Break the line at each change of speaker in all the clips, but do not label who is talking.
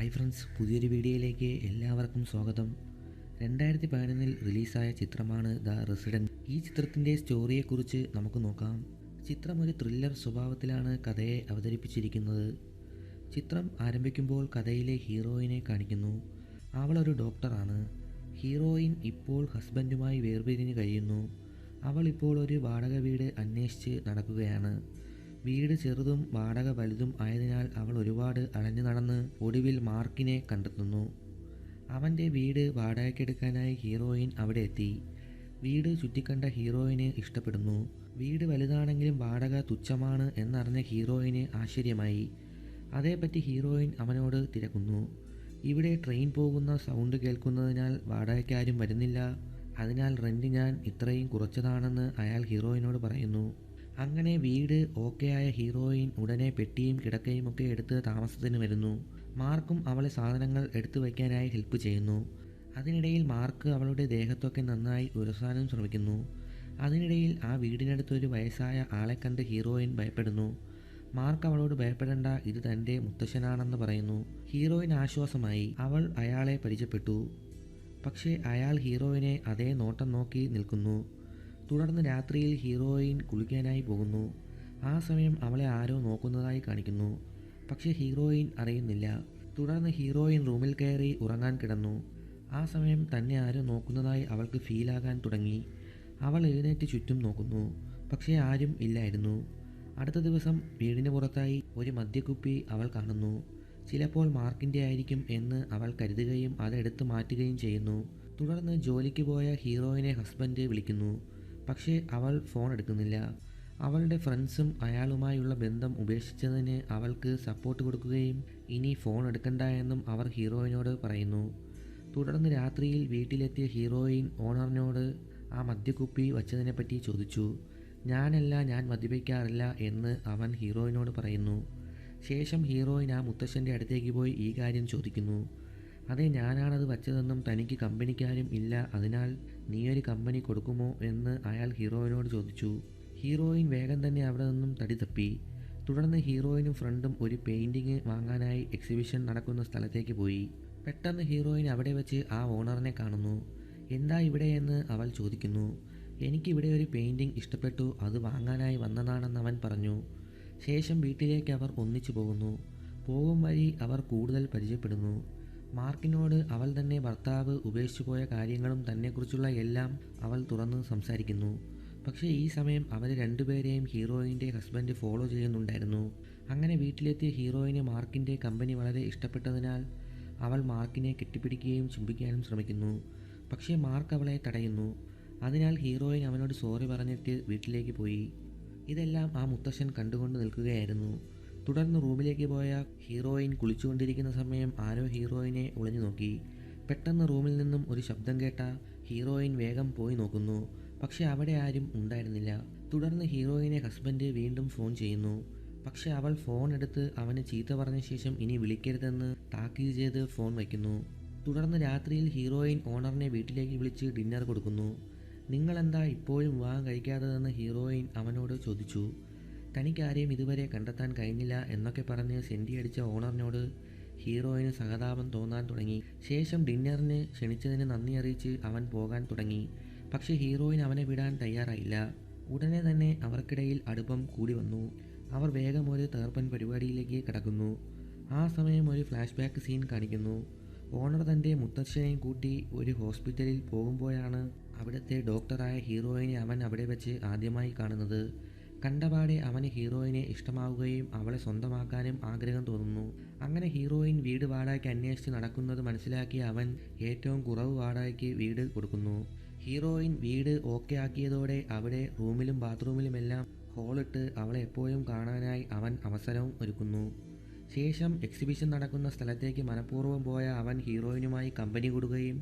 Hi friends പുതിയൊരു വീഡിയോയിലേക്ക് എല്ലാവർക്കും സ്വാഗതം. രണ്ടായിരത്തി പതിനൊന്നിൽ റിലീസായ ചിത്രമാണ് ദ റെസിഡന്റ് ഈ ചിത്രത്തിന്റെ സ്റ്റോറിയെക്കുറിച്ച് നമുക്ക് നോക്കാം. ചിത്രം ഒരു ത്രില്ലർ സ്വഭാവത്തിലാണ് കഥയെ അവതരിപ്പിച്ചിരിക്കുന്നത്. ചിത്രം ആരംഭിക്കുമ്പോൾ കഥയിലെ ഹീറോയിനെ കാണിക്കുന്നു. അവളൊരു ഡോക്ടറാണ് ഹീറോയിൻ ഇപ്പോൾ ഹസ്ബൻഡുമായി വേർപിരിഞ്ഞ് കഴിയുന്നു. അവൾ ഇപ്പോൾ ഒരു വാടക വീട് അന്വേഷിച്ച് നടക്കുകയാണ്. വീട് ചെറുതും വാടക വലുതും ആയതിനാൽ അവൾ ഒരുപാട് അലഞ്ഞു നടന്ന് ഒടുവിൽ മാർക്കിനെ കണ്ടെത്തുന്നു. അവന്റെ വീട് വാടകയ്ക്കെടുക്കാനായി ഹീറോയിൻ അവിടെ എത്തി. വീട് ചുറ്റിക്കണ്ട ഹീറോയിന് ഇഷ്ടപ്പെടുന്നു. വീട് വലുതാണെങ്കിലും വാടക തുച്ഛമാണ് എന്നറിഞ്ഞ ഹീറോയിന് ആശ്ചര്യമായി. അതേപ്പറ്റി ഹീറോയിൻ അവനോട് തിരക്കുന്നു. ഇവിടെ ട്രെയിൻ പോകുന്ന സൗണ്ട് കേൾക്കുന്നതിനാൽ വാടകയ്ക്കാരും വരുന്നില്ല. അതിനാൽ റെന്റ് ഞാൻ ഇത്രയും കുറച്ചതാണെന്ന് അയാൾ ഹീറോയിനോട് പറയുന്നു. അങ്ങനെ വീട് ഓക്കെ ആയ ഹീറോയിൻ ഉടനെ പെട്ടിയും കിടക്കയും ഒക്കെ എടുത്ത് താമസത്തിന് വരുന്നു. മാർക്കും അവളെ സാധനങ്ങൾ എടുത്തു വയ്ക്കാനായി ഹെൽപ്പ് ചെയ്യുന്നു. അതിനിടയിൽ മാർക്ക് അവളുടെ ദേഹത്തൊക്കെ നന്നായി ഉരസാനും ശ്രമിക്കുന്നു. അതിനിടയിൽ ആ വീടിനടുത്തൊരു വയസ്സായ ആളെ കണ്ട് ഹീറോയിൻ ഭയപ്പെടുന്നു. മാർക്ക് അവളോട് ഭയപ്പെടേണ്ട ഇത് തന്റെ മുത്തശ്ശനാണെന്ന് പറയുന്നു ഹീറോയിൻ ആശ്വാസമായി. അവൾ അയാളെ പരിചയപ്പെട്ടു. പക്ഷേ അയാൾ ഹീറോയിനെ അതേ നോട്ടം നോക്കി നിൽക്കുന്നു. തുടർന്ന് രാത്രിയിൽ ഹീറോയിൻ കുളിക്കാനായി പോകുന്നു. ആ സമയം അവളെ ആരോ നോക്കുന്നതായി കാണിക്കുന്നു. പക്ഷേ ഹീറോയിൻ അറിയുന്നില്ല. തുടർന്ന് ഹീറോയിൻ റൂമിൽ കയറി ഉറങ്ങാൻ കിടന്നു. ആ സമയം തന്നെ ആരോ നോക്കുന്നതായി അവൾക്ക് ഫീലാകാൻ തുടങ്ങി. അവൾ എഴുന്നേറ്റ് ചുറ്റും നോക്കുന്നു. പക്ഷേ ആരും ഇല്ലായിരുന്നു. അടുത്ത ദിവസം വീടിന് പുറത്തായി ഒരു മദ്യക്കുപ്പി അവൾ കാണുന്നു. ചിലപ്പോൾ മാർക്കിന്റെ ആയിരിക്കും എന്ന് അവൾ കരുതുകയും അതെടുത്ത് മാറ്റുകയും ചെയ്യുന്നു. തുടർന്ന് ജോലിക്ക് പോയ ഹീറോയിനെ ഹസ്ബൻഡ് വിളിക്കുന്നു. പക്ഷേ അവൾ ഫോൺ എടുക്കുന്നില്ല. അവളുടെ ഫ്രണ്ട്സും അയാളുമായുള്ള ബന്ധം ഉപേക്ഷിച്ചതിന് അവൾക്ക് സപ്പോർട്ട് കൊടുക്കുകയും ഇനി ഫോൺ എടുക്കണ്ട എന്നും അവർ ഹീറോയിനോട് പറയുന്നു. തുടർന്ന് രാത്രിയിൽ വീട്ടിലെത്തിയ ഹീറോയിൻ ഓണറിനോട് ആ മദ്യക്കുപ്പി വച്ചതിനെപ്പറ്റി ചോദിച്ചു. ഞാനല്ല ഞാൻ മദ്യപിക്കാറില്ല എന്ന് അവൻ ഹീറോയിനോട് പറയുന്നു. ശേഷം ഹീറോയിൻ ആ മുത്തശ്ശന്റെ അടുത്തേക്ക് പോയി ഈ കാര്യം ചോദിക്കുന്നു. അതെ ഞാനാണത് വച്ചതെന്നും തനിക്ക് കമ്പനിക്കാരും ഇല്ല. അതിനാൽ നീയൊരു കമ്പനി കൊടുക്കുമോ എന്ന് അയാൾ ഹീറോയിനോട് ചോദിച്ചു. ഹീറോയിൻ വേഗം തന്നെ അവിടെ നിന്നും തടി തപ്പി. തുടർന്ന് ഹീറോയിനും ഫ്രണ്ടും ഒരു പെയിന്റിങ് വാങ്ങാനായി എക്സിബിഷൻ നടക്കുന്ന സ്ഥലത്തേക്ക് പോയി. പെട്ടെന്ന് ഹീറോയിൻ അവിടെ വെച്ച് ആ ഓണറിനെ കാണുന്നു. എന്താ ഇവിടെയെന്ന് അവൾ ചോദിക്കുന്നു. എനിക്കിവിടെ ഒരു പെയിന്റിങ് ഇഷ്ടപ്പെട്ടു. അത് വാങ്ങാനായി വന്നതാണെന്ന് അവൻ പറഞ്ഞു. ശേഷം വീട്ടിലേക്ക് അവർ ഒന്നിച്ചു പോകുന്നു. പോകും വഴി അവർ കൂടുതൽ പരിചയപ്പെടുന്നു. മാർക്കിനോട് അവൾ തന്നെ ഭർത്താവ് ഉപേക്ഷിച്ചു പോയ കാര്യങ്ങളും തന്നെക്കുറിച്ചുള്ള എല്ലാം അവൾ തുറന്ന് സംസാരിക്കുന്നു. പക്ഷേ ഈ സമയം അവർ രണ്ടുപേരെയും ഹീറോയിന്റെ ഹസ്ബൻഡ് ഫോളോ ചെയ്യുന്നുണ്ടായിരുന്നു. അങ്ങനെ വീട്ടിലെത്തിയ ഹീറോയിന് മാർക്കിന്റെ കമ്പനി വളരെ ഇഷ്ടപ്പെട്ടതിനാൽ അവൾ മാർക്കിനെ കെട്ടിപ്പിടിക്കുകയും ചുംബിക്കാനും ശ്രമിക്കുന്നു. പക്ഷേ മാർക്ക് അവളെ തടയുന്നു. അതിനാൽ ഹീറോയിൻ അവനോട് സോറി പറഞ്ഞിട്ട് വീട്ടിലേക്ക് പോയി. ഇതെല്ലാം ആ മുത്തശ്ശൻ കണ്ടുകൊണ്ട് നിൽക്കുകയായിരുന്നു. തുടർന്ന് റൂമിലേക്ക് പോയ ഹീറോയിൻ കുളിച്ചുകൊണ്ടിരിക്കുന്ന സമയം ആരോ ഹീറോയിനെ ഒളിഞ്ഞു നോക്കി. പെട്ടെന്ന് റൂമിൽ നിന്നും ഒരു ശബ്ദം കേട്ട ഹീറോയിൻ വേഗം പോയി നോക്കുന്നു. പക്ഷെ അവിടെ ആരും ഉണ്ടായിരുന്നില്ല. തുടർന്ന് ഹീറോയിനെ ഹസ്ബൻഡ് വീണ്ടും ഫോൺ ചെയ്യുന്നു. പക്ഷെ അവൾ ഫോൺ എടുത്ത് അവന് ചീത്ത പറഞ്ഞ ശേഷം ഇനി വിളിക്കരുതെന്ന് താക്കീത് ചെയ്ത് ഫോൺ വയ്ക്കുന്നു. തുടർന്ന് രാത്രിയിൽ ഹീറോയിൻ ഓണറിനെ വീട്ടിലേക്ക് വിളിച്ച് ഡിന്നർ കൊടുക്കുന്നു. നിങ്ങളെന്താ ഇപ്പോഴും വിവാഹം കഴിക്കാത്തതെന്ന് ഹീറോയിൻ അവനോട് ചോദിച്ചു. തനിക്കാരെയും ഇതുവരെ കണ്ടെത്താൻ കഴിഞ്ഞില്ല എന്നൊക്കെ പറഞ്ഞ് സെന്റി അടിച്ച ഓണറിനോട് ഹീറോയിന് സഹതാപം തോന്നാൻ തുടങ്ങി. ശേഷം ഡിന്നറിന് ക്ഷണിച്ചതിന് നന്ദി അറിയിച്ച് അവൻ പോകാൻ തുടങ്ങി. പക്ഷേ ഹീറോയിൻ അവനെ വിടാൻ തയ്യാറായില്ല. ഉടനെ തന്നെ അവർക്കിടയിൽ അടുപ്പം കൂടി വന്നു. അവർ വേഗം ഒരു തകർപ്പൻ പരിപാടിയിലേക്ക് കടക്കുന്നു. ആ സമയം ഒരു ഫ്ലാഷ് ബാക്ക് സീൻ കാണിക്കുന്നു. ഓണർ തന്റെ മുത്തച്ഛനെയും കൂട്ടി ഒരു ഹോസ്പിറ്റലിൽ പോകുമ്പോഴാണ് അവിടുത്തെ ഡോക്ടറായ ഹീറോയിനെ അവൻ അവിടെ വെച്ച് ആദ്യമായി കാണുന്നത്. കണ്ടപാടെ അവന് ഹീറോയിനെ ഇഷ്ടമാവുകയും അവളെ സ്വന്തമാക്കാനും ആഗ്രഹം തോന്നുന്നു. അങ്ങനെ ഹീറോയിൻ വീട് വാടകയ്ക്ക് അന്വേഷിച്ച് നടക്കുന്നത് മനസ്സിലാക്കിയ അവൻ ഏറ്റവും കുറവ് വാടകയ്ക്ക് വീട് കൊടുക്കുന്നു. ഹീറോയിൻ വീട് ഓക്കെ ആക്കിയതോടെ അവിടെ റൂമിലും ബാത്റൂമിലുമെല്ലാം ഹോളിട്ട് അവളെ എപ്പോഴും കാണാനായി അവൻ അവസരവും ഒരുക്കുന്നു. ശേഷം എക്സിബിഷൻ നടക്കുന്ന സ്ഥലത്തേക്ക് മനഃപൂർവം പോയ അവൻ ഹീറോയിനുമായി കമ്പനി കൂടുകയും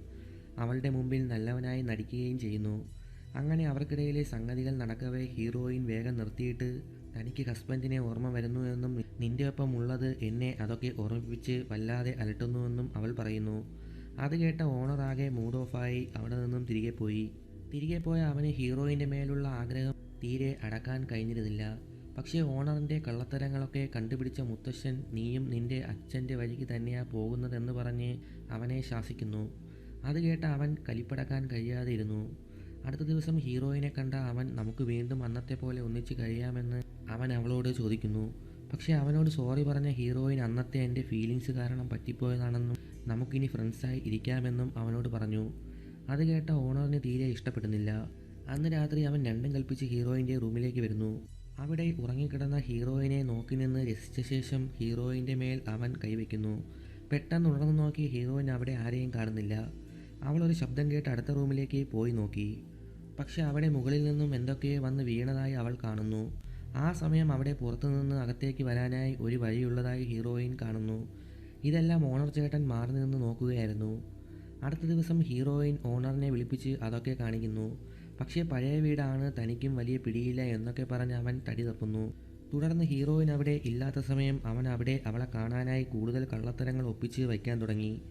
അവളുടെ മുമ്പിൽ നല്ലവനായി നടിക്കുകയും ചെയ്യുന്നു. അങ്ങനെ അവർക്കിടയിലെ സംഗതികൾ നടക്കവേ ഹീറോയിൻ വേഗം നിർത്തിയിട്ട് തനിക്ക് ഹസ്ബൻഡിനെ ഓർമ്മ വരുന്നു എന്നും നിന്റെ ഒപ്പം ഉള്ളത് എന്നെ അതൊക്കെ ഓർമ്മിപ്പിച്ച് വല്ലാതെ അലട്ടുന്നുവെന്നും അവൾ പറയുന്നു. അത് കേട്ട ഓണറാകെ മൂഡ് ഓഫായി അവിടെ നിന്നും തിരികെ പോയി. തിരികെ പോയ അവന് ഹീറോയിന്റെ മേലുള്ള ആഗ്രഹം തീരെ അടക്കാൻ കഴിഞ്ഞിരുന്നില്ല. പക്ഷേ ഓണറിന്റെ കള്ളത്തരങ്ങളൊക്കെ കണ്ടുപിടിച്ച മുത്തശ്ശൻ നീയും നിന്റെ അച്ഛന്റെ വഴിക്ക് തന്നെയാ പോകുന്നതെന്ന് പറഞ്ഞ് അവനെ ശാസിക്കുന്നു. അത് കേട്ട അവൻ കലിപ്പടക്കാൻ കഴിയാതെ ഇരുന്നു അടുത്ത ദിവസം ഹീറോയിനെ കണ്ട അവൻ നമുക്ക് വീണ്ടും അന്നത്തെ പോലെ ഒന്നിച്ച് കഴിയാമെന്ന് അവൻ അവളോട് ചോദിക്കുന്നു. പക്ഷേ അവനോട് സോറി പറഞ്ഞ ഹീറോയിൻ അന്നത്തെ എന്റെ ഫീലിങ്സ് കാരണം പറ്റിപ്പോയതാണെന്നും നമുക്കിനി ഫ്രണ്ട്സായി ഇരിക്കാമെന്നും അവനോട് പറഞ്ഞു. അത് കേട്ട ഓണറിന് തീരെ ഇഷ്ടപ്പെടുന്നില്ല. അന്ന് രാത്രി അവൻ രണ്ടും കൽപ്പിച്ച് ഹീറോയിന്റെ റൂമിലേക്ക് വരുന്നു. അവിടെ ഉറങ്ങിക്കിടന്ന ഹീറോയിനെ നോക്കി നിന്ന് രസിച്ച ശേഷം ഹീറോയിന്റെ മേൽ അവൻ കൈവയ്ക്കുന്നു. പെട്ടെന്ന് ഉണർന്നു നോക്കി ഹീറോയിൻ അവിടെ ആരെയും കാണുന്നില്ല. അവൾ ഒരു ശബ്ദം കേട്ട് അടുത്ത റൂമിലേക്ക് പോയി നോക്കി. പക്ഷെ അവിടെ മുകളിൽ നിന്നും എന്തൊക്കെയോ വന്ന് വീണതായി അവൾ കാണുന്നു. ആ സമയം അവിടെ പുറത്തുനിന്ന് അകത്തേക്ക് വരാനായി ഒരു വഴിയുള്ളതായി ഹീറോയിൻ കാണുന്നു. ഇതെല്ലാം ഓണർ ചേട്ടൻ മാറി നിന്ന് നോക്കുകയായിരുന്നു. അടുത്ത ദിവസം ഹീറോയിൻ ഓണറിനെ വിളിപ്പിച്ച് അതൊക്കെ കാണിക്കുന്നു. പക്ഷേ പഴയ വീടാണ് തനിക്കും വലിയ പിടിയില്ല എന്നൊക്കെ പറഞ്ഞ് അവൻ തടി തപ്പുന്നു. തുടർന്ന് ഹീറോയിൻ അവിടെ ഇല്ലാത്ത സമയം അവൻ അവിടെ അവളെ കാണാനായി കൂടുതൽ കള്ളത്തരങ്ങൾ ഒപ്പിച്ച് വയ്ക്കാൻ തുടങ്ങി.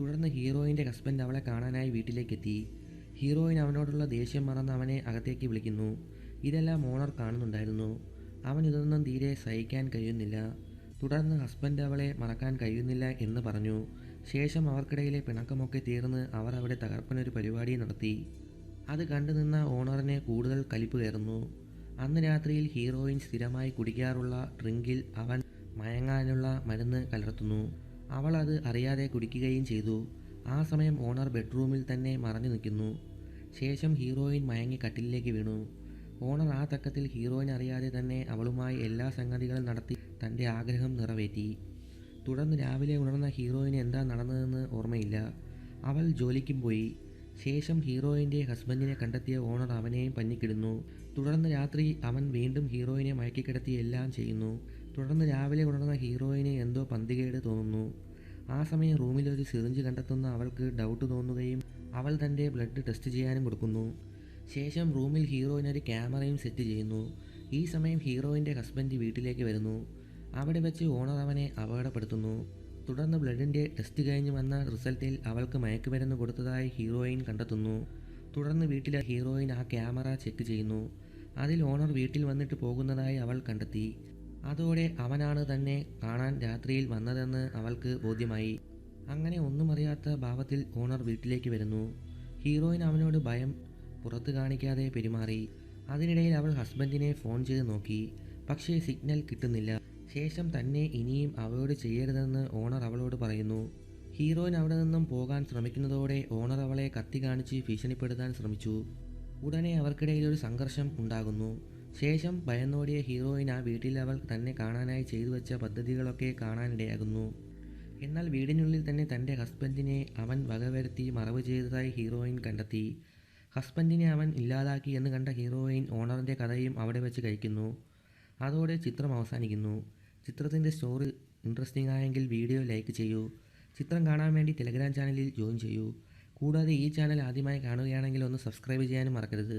തുടർന്ന് ഹീറോയിന്റെ ഹസ്ബൻഡ് അവളെ കാണാനായി വീട്ടിലേക്കെത്തി. ഹീറോയിൻ അവനോടുള്ള ദേഷ്യം മറന്ന് അവനെ അകത്തേക്ക് വിളിക്കുന്നു. ഇതെല്ലാം ഓണർ കാണുന്നുണ്ടായിരുന്നു. അവൻ ഇതൊന്നും തീരെ സഹിക്കാൻ കഴിയുന്നില്ല. തുടർന്ന് ഹസ്ബൻഡ് അവളെ മറക്കാൻ കഴിയുന്നില്ല എന്ന് പറഞ്ഞു. ശേഷം അവർക്കിടയിലെ പിണക്കമൊക്കെ തീർന്ന് അവർ അവിടെ തകർപ്പനൊരു പരിപാടി നടത്തി. അത് കണ്ടുനിന്ന ഓണറിനെ കൂടുതൽ കലിപ്പ് കയറുന്നു. അന്ന് രാത്രിയിൽ ഹീറോയിൻ സ്ഥിരമായി കുടിക്കാറുള്ള ഡ്രിങ്കിൽ അവൻ മയങ്ങാനുള്ള മരുന്ന് കലർത്തുന്നു. അവൾ അത് അറിയാതെ കുടിക്കുകയും ചെയ്തു. ആ സമയം ഓണർ ബെഡ്റൂമിൽ തന്നെ മറഞ്ഞു നിൽക്കുന്നു. ശേഷം ഹീറോയിൻ മയങ്ങി കട്ടിലേക്ക് വീണു. ഓണർ ആ തക്കത്തിൽ ഹീറോയിൻ അറിയാതെ തന്നെ അവളുമായി എല്ലാ സംഗതികളും നടത്തി തന്റെ ആഗ്രഹം നിറവേറ്റി. തുടർന്ന് രാവിലെ ഉണർന്ന ഹീറോയിന് എന്താ നടന്നതെന്ന് ഓർമ്മയില്ല. അവൾ ജോലിക്കും പോയി. ശേഷം ഹീറോയിന്റെ ഹസ്ബൻഡിനെ കണ്ടെത്തിയ ഓണർ അവനെയും പഞ്ഞിക്കിടുന്നു. തുടർന്ന് രാത്രി അവൻ വീണ്ടും ഹീറോയിനെ മയക്കിക്കിടത്തി എല്ലാം ചെയ്യുന്നു. തുടർന്ന് രാവിലെ ഉണർന്ന ഹീറോയിന് എന്തോ പന്തികേട് തോന്നുന്നു. ആ സമയം റൂമിൽ ഒരു സിറിഞ്ച് കണ്ടെത്തുന്ന അവൾക്ക് ഡൗട്ട് തോന്നുകയും അവൾ തന്റെ ബ്ലഡ് ടെസ്റ്റ് ചെയ്യാനും കൊടുക്കുന്നു. ശേഷം റൂമിൽ ഹീറോയിനൊരു ക്യാമറയും സെറ്റ് ചെയ്യുന്നു. ഈ സമയം ഹീറോയിന്റെ ഹസ്ബൻഡ് വീട്ടിലേക്ക് വരുന്നു. അവിടെ വെച്ച് ഓണർ അവനെ അപകടപ്പെടുത്തുന്നു. തുടർന്ന് ബ്ലഡിന്റെ ടെസ്റ്റ് കഴിഞ്ഞ് വന്ന റിസൾട്ടിൽ അവൾക്ക് മയക്കുമരുന്ന് കൊടുത്തതായി ഹീറോയിൻ കണ്ടെത്തുന്നു. തുടർന്ന് വീട്ടിലെ ഹീറോയിൻ ആ ക്യാമറ ചെക്ക് ചെയ്യുന്നു. അതിൽ ഓണർ വീട്ടിൽ വന്നിട്ട് പോകുന്നതായി അവൾ കണ്ടെത്തി. അതോടെ അവനാണ് തന്നെ കാണാൻ രാത്രിയിൽ വന്നതെന്ന് അവൾക്ക് ബോധ്യമായി. അങ്ങനെ ഒന്നും അറിയാത്ത ഭാവത്തിൽ ഓണർ വീട്ടിലേക്ക് വരുന്നു. ഹീറോയിൻ അവനോട് ഭയം പുറത്തു കാണിക്കാതെ പെരുമാറി. അതിനിടയിൽ അവൾ ഹസ്ബൻഡിനെ ഫോൺ ചെയ്ത് നോക്കി. പക്ഷേ സിഗ്നൽ കിട്ടുന്നില്ല. ശേഷം തന്നെ ഇനിയും അവളോട് ചെയ്യരുതെന്ന് ഓണർ അവളോട് പറയുന്നു. ഹീറോയിൻ അവിടെ നിന്നും പോകാൻ ശ്രമിക്കുന്നതോടെ ഓണർ അവളെ കത്തി കാണിച്ച് ഭീഷണിപ്പെടുത്താൻ ശ്രമിച്ചു. ഉടനെ അവർക്കിടയിൽ ഒരു സംഘർഷം ഉണ്ടാകുന്നു. ശേഷം ഭയന്നോടിയ ഹീറോയിൻ ആ വീട്ടിൽ അവൾ തന്നെ കാണാനായി ചെയ്തു വെച്ച പദ്ധതികളൊക്കെ കാണാനിടയാകുന്നു. എന്നാൽ വീടിനുള്ളിൽ തന്നെ തന്റെ ഹസ്ബൻഡിനെ അവൻ വകവരുത്തി മറവ് ചെയ്തതായി ഹീറോയിൻ കണ്ടെത്തി. ഹസ്ബൻഡിനെ അവൻ ഇല്ലാതാക്കി എന്ന് കണ്ട ഹീറോയിൻ ഓണറിന്റെ കഥയും അവിടെ വെച്ച് കഴിക്കുന്നു. അതോടെ ചിത്രം അവസാനിക്കുന്നു. ചിത്രത്തിന്റെ സ്റ്റോറി ഇൻട്രസ്റ്റിംഗ് ആയെങ്കിൽ വീഡിയോ ലൈക്ക് ചെയ്യൂ. ചിത്രം കാണാൻ വേണ്ടി ടെലഗ്രാം ചാനലിൽ ജോയിൻ ചെയ്യൂ. കൂടാതെ ഈ ചാനൽ ആദ്യമായി കാണുകയാണെങ്കിൽ ഒന്ന് സബ്സ്ക്രൈബ് ചെയ്യാനും മറക്കരുത്.